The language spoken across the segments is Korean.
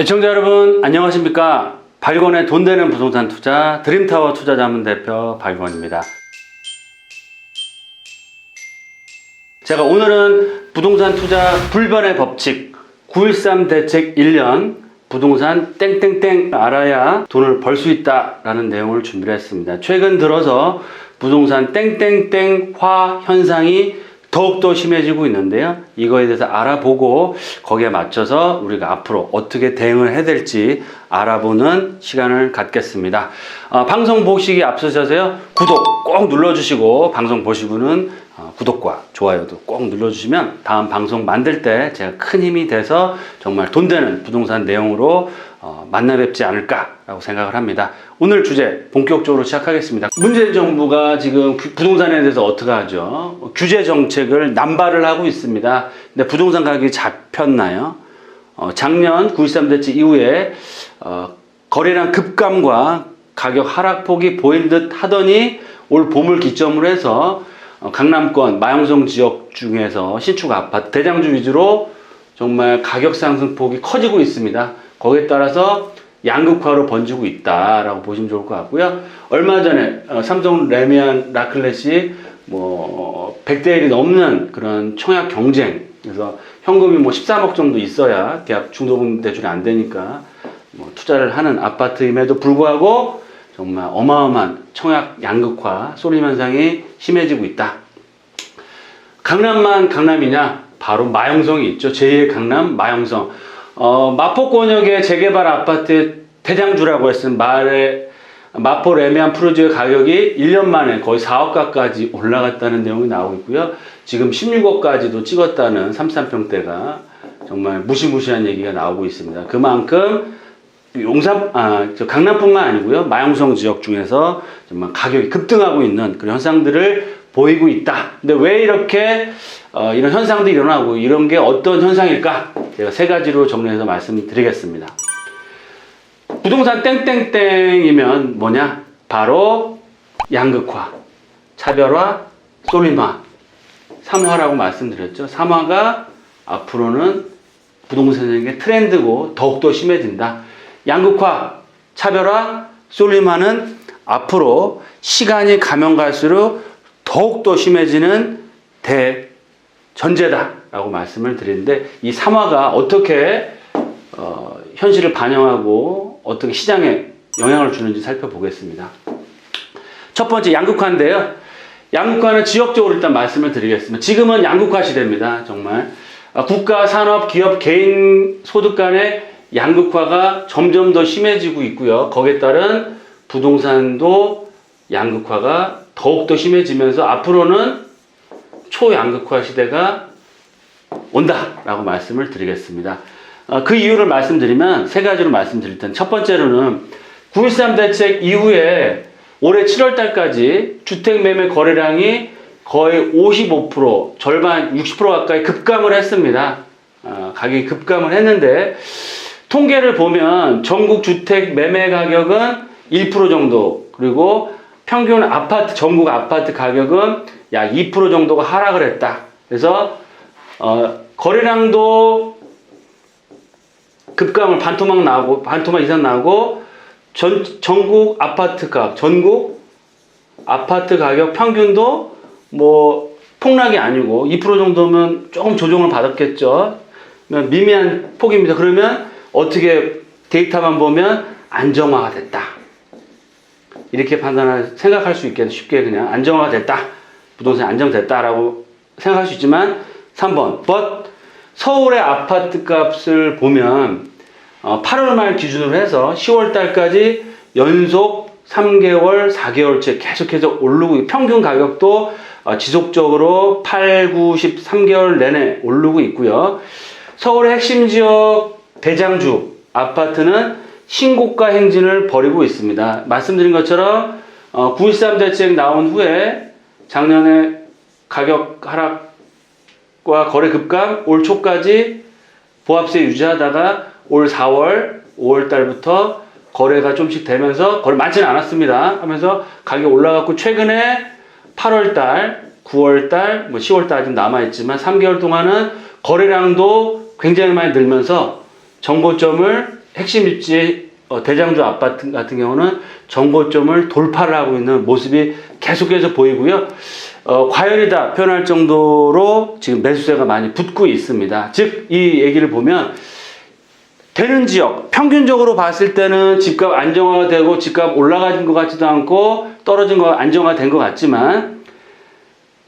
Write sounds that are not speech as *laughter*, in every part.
애청자 여러분 안녕하십니까 발권에 돈 되는 부동산 투자 드림타워 투자자문 대표 발권입니다 제가 오늘은 부동산 투자 불변의 법칙 913 대책 1년 부동산 땡땡땡 알아야 돈을 벌 수 있다 라는 내용을 준비를 했습니다. 최근 들어서 부동산 땡땡땡화 현상이 더욱더 심해지고 있는데요. 이거에 대해서 알아보고 거기에 맞춰서 우리가 앞으로 어떻게 대응을 해야 될지 알아보는 시간을 갖겠습니다. 어, 방송 보시기 앞서서요. 구독 꼭 눌러주시고 방송 보시고는 어, 구독과 좋아요도 꼭 눌러주시면 다음 방송 만들 때 제가 큰 힘이 돼서 정말 돈 되는 부동산 내용으로 어, 만나 뵙지 않을까라고 생각을 합니다. 오늘 주제 본격적으로 시작하겠습니다. 문재인 정부가 지금 부- 부동산에 대해서 어떻게 하죠? 규제 정책을 남발을 하고 있습니다. 근데 부동산 가격이 잡혔나요? 어, 작년 9.13 대책 이후에 어, 거래량 급감과 가격 하락폭이 보인 듯 하더니 올 봄을 기점으로 해서 어, 강남권 마영성 지역 중에서 신축 아파트 대장주 위주로 정말 가격 상승폭이 커지고 있습니다. 거기에 따라서 양극화로 번지고 있다라고 보시면 좋을 것 같고요. 얼마 전에 어, 삼성 레미안 라클렛이 뭐 100대 1이 넘는 그런 청약 경쟁 그래서 현금이 뭐 13억 정도 있어야 계약 중도금 대출이 안 되니까 뭐 투자를 하는 아파트임에도 불구하고 정말 어마어마한 청약 양극화 쏠림 현상이 심해지고 있다. 강남만 강남이냐? 바로 마영성이 있죠. 제2의 강남 마영성. 어, 마포권역의 재개발 아파트 대장주라고 했은 말에 마포 레미안 프로지오의 가격이 1년 만에 거의 4억가까지 올라갔다는 내용이 나오고 있고요. 지금 16억까지도 찍었다는 33평대가 정말 무시무시한 얘기가 나오고 있습니다. 그만큼 용산, 아, 저 강남뿐만 아니고요. 마영성 지역 중에서 정말 가격이 급등하고 있는 그런 현상들을 보이고 있다. 근데 왜 이렇게 어, 이런 현상들이 일어나고 이런 게 어떤 현상일까? 제가 세 가지로 정리해서 말씀드리겠습니다. 부동산 땡땡땡이면 뭐냐? 바로 양극화, 차별화, 쏠림화, 삼화라고 말씀드렸죠. 삼화가 앞으로는 부동산의 트렌드고 더욱더 심해진다. 양극화, 차별화, 쏠림화는 앞으로 시간이 가면 갈수록 더욱더 심해지는 대전제다라고 말씀을 드리는데 이 삼화가 어떻게 어, 현실을 반영하고 어떻게 시장에 영향을 주는지 살펴보겠습니다. 첫 번째 양극화인데요. 양극화는 지역적으로 일단 말씀을 드리겠습니다. 지금은 양극화 시대입니다. 정말 아, 국가, 산업, 기업, 개인 소득 간의 양극화가 점점 더 심해지고 있고요. 거기에 따른 부동산도 양극화가 더욱더 심해지면서 앞으로는 초양극화 시대가 온다라고 말씀을 드리겠습니다. 어, 그 이유를 말씀드리면 세 가지로 말씀드릴 텐데 첫 번째로는 9.13 대책 이후에 올해 7월 달까지 주택 매매 거래량이 거의 55% 절반 60% 가까이 급감을 했습니다. 어, 가격이 급감을 했는데 통계를 보면 전국 주택 매매 가격은 1% 정도 그리고 평균 아파트 전국 아파트 가격은 약 2% 정도가 하락을 했다. 그래서 어, 거래량도 급감을 반토막 나고 반토막 이상 나고 전 전국 아파트 가 전국 아파트 가격 평균도 뭐 폭락이 아니고 2% 정도면 조금 조정을 받았겠죠. 미미한 폭입니다. 그러면 어떻게 데이터만 보면 안정화가 됐다. 이렇게 판단할 생각할 수 있게 쉽게 그냥 안정화가 됐다. 부동산이 안정됐다라고 생각할 수 있지만 3번 but 서울의 아파트 값을 보면 어, 8월 말 기준으로 해서 10월 달까지 연속 3개월, 4개월째 계속해서 오르고 평균 가격도 어, 지속적으로 8, 9, 10, 3개월 내내 오르고 있고요. 서울의 핵심 지역 대장주 아파트는 신고가 행진을 벌이고 있습니다. 말씀드린 것처럼 어, 9.13 대책 나온 후에 작년에 가격 하락과 거래 급감 올 초까지 보합세 유지하다가 올 4월, 5월 달부터 거래가 좀씩 되면서 거래 많지는 않았습니다. 하면서 가격이 올라갔고 최근에 8월 달, 9월 달, 뭐 10월 달 아직 남아 있지만 3개월 동안은 거래량도 굉장히 많이 늘면서 정고점을 핵심 입지 어, 대장주 아파트 같은 경우는 정고점을 돌파를 하고 있는 모습이 계속해서 보이고요. 어, 과열이다 표현할 정도로 지금 매수세가 많이 붙고 있습니다. 즉, 이 얘기를 보면 되는 지역 평균적으로 봤을 때는 집값 안정화가 되고 집값 올라가진 것 같지도 않고 떨어진 거 안정화 된 것 같지만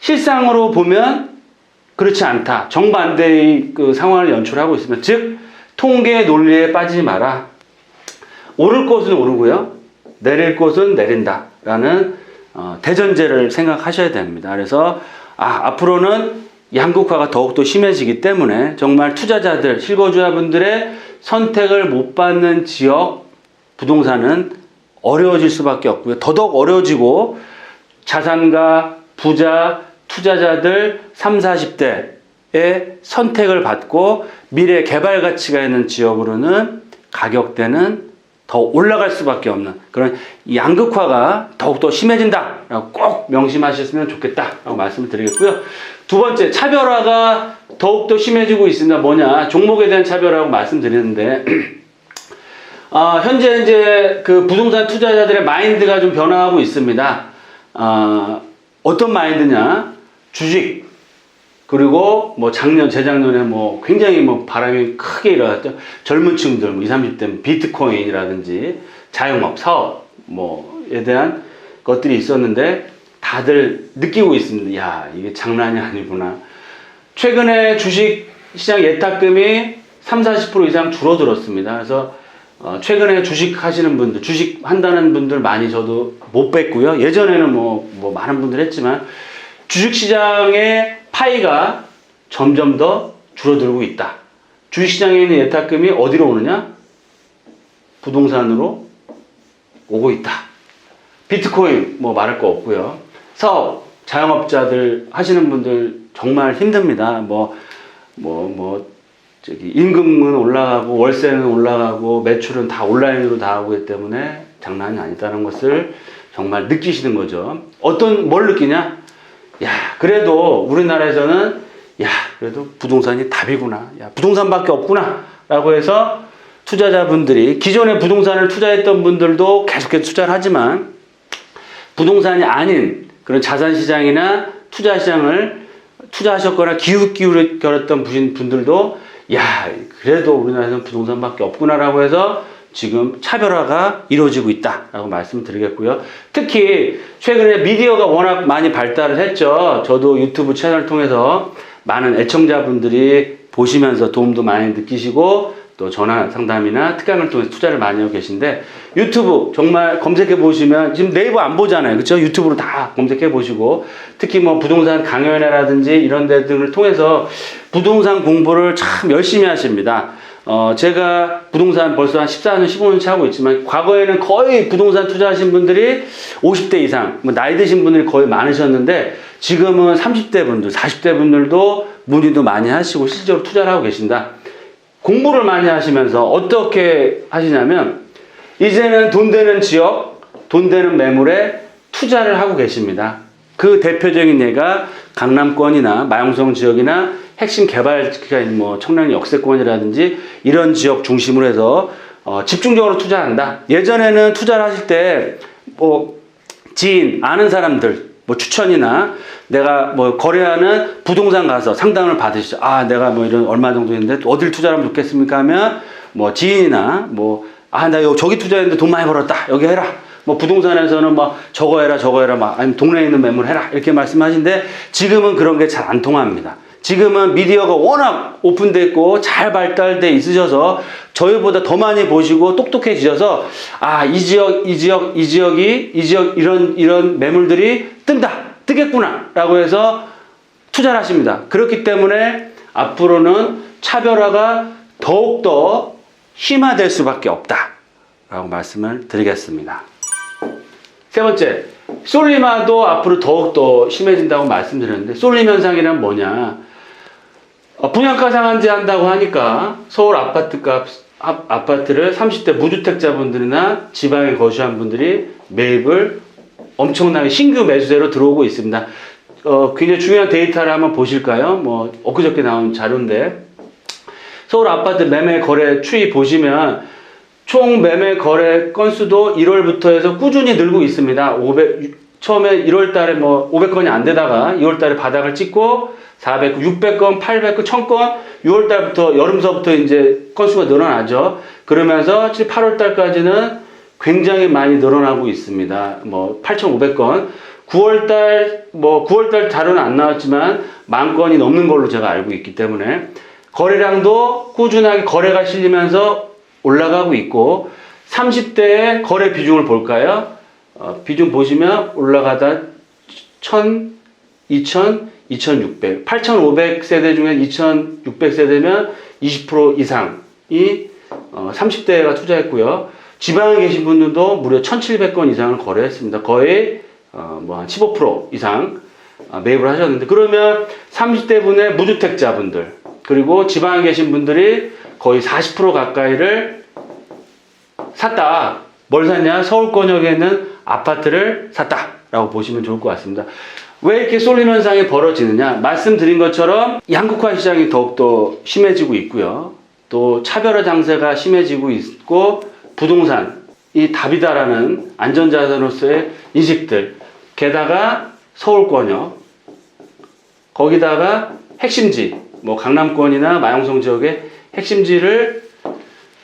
실상으로 보면 그렇지 않다. 정반대의 그 상황을 연출하고 있으면 즉 통계 논리에 빠지지 마라. 오를 곳은 오르고요. 내릴 곳은 내린다 라는 어, 대전제를 생각하셔야 됩니다. 그래서 아, 앞으로는 양극화가 더욱더 심해지기 때문에 정말 투자자들, 실거주자분들의 선택을 못 받는 지역 부동산은 어려워질 수밖에 없고요. 더더욱 어려워지고 자산가, 부자, 투자자들 3, 40대 의 선택을 받고 미래 개발 가치가 있는 지역으로는 가격대는 더 올라갈 수밖에 없는 그런 양극화가 더욱더 심해진다라고 꼭 명심하셨으면 좋겠다라고 말씀을 드리겠고요. 두 번째, 차별화가 더욱더 심해지고 있습니다. 뭐냐? 종목에 대한 차별화라고 말씀드리는데, *clears throat* 아, 현재 이제 그 부동산 투자자들의 마인드가 좀 변화하고 있습니다. 아, 어떤 마인드냐? 주식, 그리고 뭐 작년, 재작년에 뭐 굉장히 뭐 바람이 크게 일어났죠. 젊은 층들, 뭐 20, 30대 비트코인이라든지 자영업, 사업, 뭐에 대한 것들이 있었는데 다들 느끼고 있습니다. 야, 이게 장난이 아니구나. 최근에 주식 시장 예탁금이 3, 40% 이상 줄어들었습니다. 그래서 어, 최근에 주식 하시는 분들, 주식 한다는 분들 많이 저도 못 뵀고요. 예전에는 뭐, 뭐 많은 분들 했지만 주식 시장의 파이가 점점 더 줄어들고 있다. 주식시장에 있는 예탁금이 어디로 오느냐? 부동산으로 오고 있다. 비트코인 뭐 말할 거 없고요. 사업, 자영업자들 하시는 분들 정말 힘듭니다. 뭐, 뭐, 뭐, 저기 임금은 올라가고 월세는 올라가고 매출은 다 온라인으로 다 하고 있기 때문에 장난이 아니다는 것을 정말 느끼시는 거죠. 어떤 뭘 느끼냐? 야, 그래도 우리나라에서는 야, 그래도 부동산이 답이구나. 야, 부동산밖에 없구나. 라고 해서 투자자분들이 기존에 부동산을 투자했던 분들도 계속해서 투자를 하지만 부동산이 아닌 그런 자산 시장이나 투자 시장을 투자하셨거나 기웃 기울였던 분들도 야, 그래도 우리나라에서는 부동산밖에 없구나라고 해서 지금 차별화가 이루어지고 있다라고 말씀드리겠고요. 특히 최근에 미디어가 워낙 많이 발달을 했죠. 저도 유튜브 채널 통해서 많은 애청자분들이 보시면서 도움도 많이 느끼시고 또 전화 상담이나 특강을 통해서 투자를 많이 하고 계신데 유튜브 정말 검색해 보시면 지금 네이버 안 보잖아요. 그렇죠? 유튜브로 다 검색해 보시고 특히 뭐 부동산 강연회라든지 이런 데 등을 통해서 부동산 공부를 참 열심히 하십니다. 어, 제가 부동산 벌써 한 14년, 15년째 하고 있지만, 과거에는 거의 부동산 투자하신 분들이 50대 이상, 뭐 나이 드신 분들이 거의 많으셨는데, 지금은 30대 분들, 40대 분들도 문의도 많이 하시고, 실제로 투자를 하고 계신다. 공부를 많이 하시면서 어떻게 하시냐면, 이제는 돈 되는 지역, 돈 되는 매물에 투자를 하고 계십니다. 그 대표적인 예가 강남권이나 마용성 지역이나 핵심 개발지가 있는 뭐 청량 역세권이라든지 이런 지역 중심으로 해서 어, 집중적으로 투자한다. 예전에는 투자를 하실 때 뭐 지인 아는 사람들 뭐 추천이나 내가 뭐 거래하는 부동산 가서 상담을 받으시죠. 아 내가 뭐 이런 얼마 정도 있는데 어딜 투자하면 좋겠습니까 하면 뭐 지인이나 뭐 아 나 여기 저기 투자했는데 돈 많이 벌었다 여기 해라. 뭐 부동산에서는 뭐 저거 해라 저거 해라 막 아니면 동네에 있는 매물 해라 이렇게 말씀하시는데 지금은 그런 게 잘 안 통합니다. 지금은 미디어가 워낙 오픈돼 있고 잘 발달돼 있으셔서 저희보다 더 많이 보시고 똑똑해지셔서 아 이 지역 이 지역 이 지역이 이 지역 이런 이런 매물들이 뜬다 뜨겠구나라고 해서 투자를 하십니다. 그렇기 때문에 앞으로는 차별화가 더욱더 심화될 수밖에 없다라고 말씀을 드리겠습니다. 세 번째, 솔리마도 앞으로 더욱더 심해진다고 말씀드렸는데 솔림 현상이란 뭐냐? 어, 분양가 상한제 한다고 하니까 서울 아파트값 아- 아파트를 30대 무주택자분들이나 지방에 거주한 분들이 매입을 엄청나게 신규 매수세로 들어오고 있습니다. 어, 굉장히 중요한 데이터를 한번 보실까요? 뭐 엊그저께 나온 자료인데 서울 아파트 매매 거래 추이 보시면 총 매매 거래 건수도 1월부터 해서 꾸준히 늘고 있습니다. 500 처음에 1월 달에 뭐 500건이 안 되다가 2월 달에 바닥을 찍고 400, 600건, 800건, 1000건 6월 달부터 여름서부터 이제 건수가 늘어나죠. 그러면서 7, 8월 달까지는 굉장히 많이 늘어나고 있습니다. 뭐 8,500건. 9월 달, 뭐 9월 달 자료는 안 나왔지만 만 건이 넘는 걸로 제가 알고 있기 때문에 거래량도 꾸준하게 거래가 실리면서 올라가고 있고 30대의 거래 비중을 볼까요? 어, 비중 보시면 올라가다 1000, 2000, 2600, 8500 세대 중에 2600 세대면 20% 이상이 어, 30대가 투자했고요. 지방에 계신 분들도 무려 1700건 이상을 거래했습니다. 거의 어, 뭐한 15% 이상 어, 매입을 하셨는데 그러면 30대 분의 무주택자분들 그리고 지방에 계신 분들이 거의 40% 가까이를 샀다. 뭘 샀냐? 서울권역에 있는 아파트를 샀다 라고 보시면 좋을 것 같습니다. 왜 이렇게 쏠림 현상이 벌어지느냐? 말씀드린 것처럼 양극화 시장이 더욱더 심해지고 있고요. 또 차별화 장세가 심해지고 있고 부동산 이 답이다라는 안전자산으로서의 인식들 게다가 서울권역 거기다가 핵심지 뭐 강남권이나 마용성 지역의 핵심지를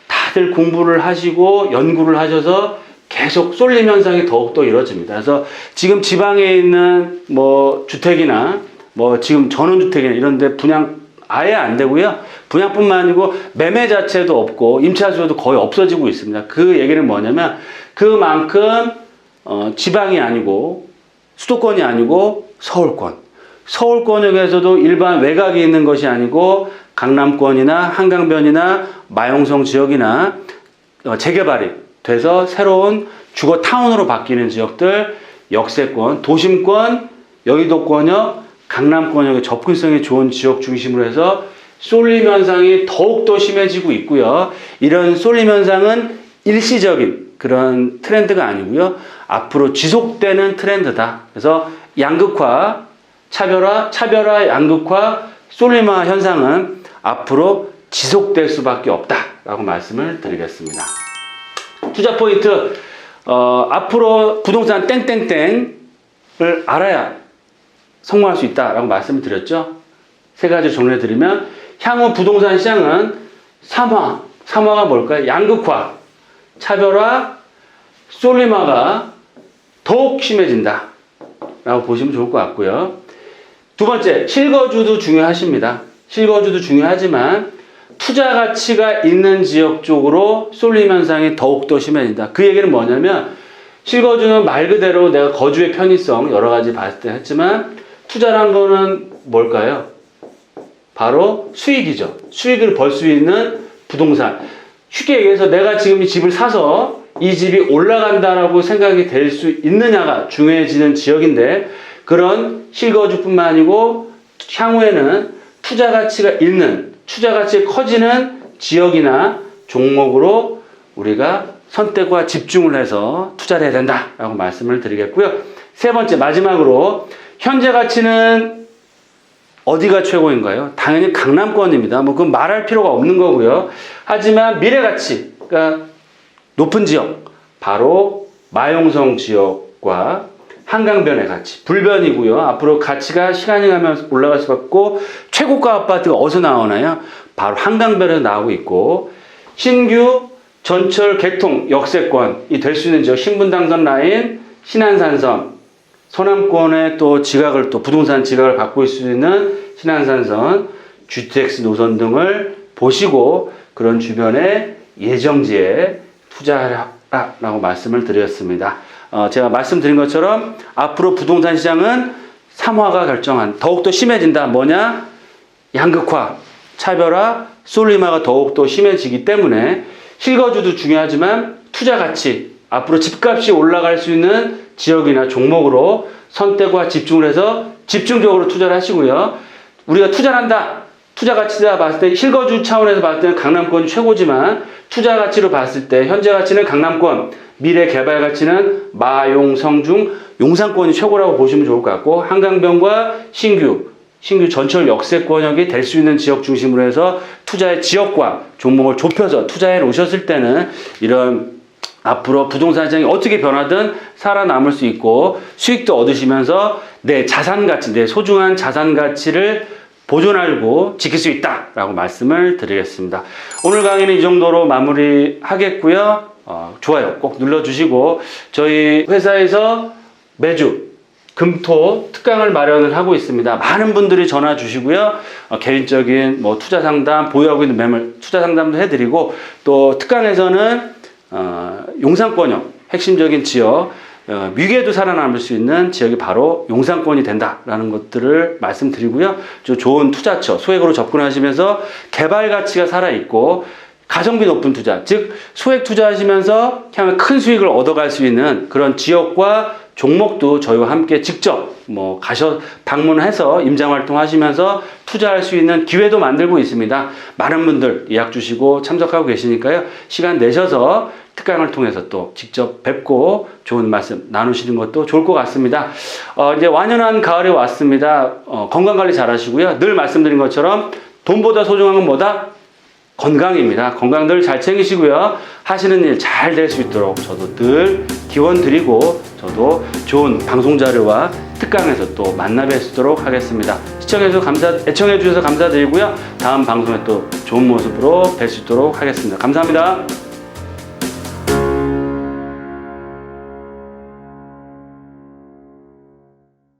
다들 공부를 하시고 연구를 하셔서 계속 쏠림 현상이 더욱더 이루어집니다. 그래서 지금 지방에 있는 뭐 주택이나 뭐 지금 전원주택이나 이런 데 분양 아예 안 되고요. 분양뿐만 아니고 매매 자체도 없고 임차 수요도 거의 없어지고 있습니다. 그 얘기는 뭐냐면 그만큼 어, 지방이 아니고 수도권이 아니고 서울권. 서울권역에서도 일반 외곽이 있는 것이 아니고 강남권이나 한강변이나 마용성 지역이나 어, 재개발이 돼서 새로운 주거 타운으로 바뀌는 지역들 역세권, 도심권, 여의도권역, 강남권역의 접근성이 좋은 지역 중심으로 해서 쏠림 현상이 더욱더 심해지고 있고요. 이런 쏠림 현상은 일시적인 그런 트렌드가 아니고요. 앞으로 지속되는 트렌드다. 그래서 양극화, 차별화, 차별화, 양극화, 쏠림화 현상은 앞으로 지속될 수밖에 없다라고 말씀을 드리겠습니다. 투자 포인트 어, 앞으로 부동산 땡땡땡을 알아야 성공할 수 있다라고 말씀을 드렸죠. 세 가지 정리해 드리면 향후 부동산 시장은 삼화, 삼화가 뭘까요? 양극화, 차별화, 쏠림화가 더욱 심해진다. 라고 보시면 좋을 것 같고요. 두 번째, 실거주도 중요하십니다. 실거주도 중요하지만 투자 가치가 있는 지역 쪽으로 쏠림 현상이 더욱더 심해진다. 그 얘기는 뭐냐면 실거주는 말 그대로 내가 거주의 편의성 여러 가지 봤을 때 했지만 투자란 거는 뭘까요? 바로 수익이죠. 수익을 벌 수 있는 부동산. 쉽게 얘기해서 내가 지금 이 집을 사서 이 집이 올라간다라고 생각이 될 수 있느냐가 중요해지는 지역인데 그런 실거주뿐만 아니고 향후에는 투자 가치가 있는 투자 가치가 커지는 지역이나 종목으로 우리가 선택과 집중을 해서 투자를 해야 된다라고 말씀을 드리겠고요. 세 번째 마지막으로 현재 가치는 어디가 최고인가요? 당연히 강남권입니다. 뭐 그건 말할 필요가 없는 거고요. 하지만 미래 가치, 그러니까 높은 지역, 바로 마용성 지역과 한강변의 가치, 불변이고요. 앞으로 가치가 시간이 가면서 올라갈 수밖에 없고 최고가 아파트가 어디서 나오나요? 바로 한강변에서 나오고 있고 신규 전철 개통 역세권이 될 수 있는 지역 신분당선 라인, 신안산선, 서남권의 또 지각을 또 부동산 지각을 받고 있을 수 있는 신안산선, GTX 노선 등을 보시고 그런 주변의 예정지에 투자하라고 말씀을 드렸습니다. 어, 제가 말씀드린 것처럼 앞으로 부동산 시장은 3화가 결정한 더욱더 심해진다. 뭐냐? 양극화, 차별화, 쏠림화가 더욱더 심해지기 때문에 실거주도 중요하지만 투자 가치, 앞으로 집값이 올라갈 수 있는 지역이나 종목으로 선택과 집중을 해서 집중적으로 투자를 하시고요. 우리가 투자를 한다. 투자 가치다 봤을 때 실거주 차원에서 봤을 때는 강남권이 최고지만 투자 가치로 봤을 때 현재 가치는 강남권, 미래 개발 가치는 마용, 성 중, 용산권이 최고라고 보시면 좋을 것 같고 한강변과 신규 신규 전철 역세 권역이 될 수 있는 지역 중심으로 해서 투자의 지역과 종목을 좁혀서 투자해 놓으셨을 때는 이런 앞으로 부동산 시장이 어떻게 변하든 살아남을 수 있고 수익도 얻으시면서 내 자산 가치, 내 소중한 자산 가치를 보존하고 지킬 수 있다라고 말씀을 드리겠습니다. 오늘 강의는 이 정도로 마무리 하겠고요. 어, 좋아요 꼭 눌러주시고 저희 회사에서 매주 금토 특강을 마련을 하고 있습니다. 많은 분들이 전화 주시고요. 어, 개인적인 뭐 투자 상담, 보유하고 있는 매물 투자 상담도 해드리고 또 특강에서는 어, 용산권역 핵심적인 지역 어, 위기에도 살아남을 수 있는 지역이 바로 용산권이 된다라는 것들을 말씀드리고요. 좀 좋은 투자처 소액으로 접근하시면서 개발 가치가 살아 있고 가성비 높은 투자, 즉 소액 투자하시면서 향후 큰 수익을 얻어갈 수 있는 그런 지역과 종목도 저희와 함께 직접 뭐 가셔 방문해서 임장 활동하시면서 투자할 수 있는 기회도 만들고 있습니다. 많은 분들 예약 주시고 참석하고 계시니까요. 시간 내셔서 특강을 통해서 또 직접 뵙고 좋은 말씀 나누시는 것도 좋을 것 같습니다. 어, 이제 완연한 가을이 왔습니다. 어, 건강 관리 잘 하시고요. 늘 말씀드린 것처럼 돈보다 소중한 건 뭐다? 건강입니다. 건강들 잘 챙기시고요. 하시는 일 잘 될 수 있도록 저도 늘 기원 드리고 저도 좋은 방송 자료와 특강에서 또 만나 뵙도록 하겠습니다. 시청해주셔서 감사, 애청해 주셔서 감사드리고요. 다음 방송에 또 좋은 모습으로 뵐 수 있도록 하겠습니다. 감사합니다.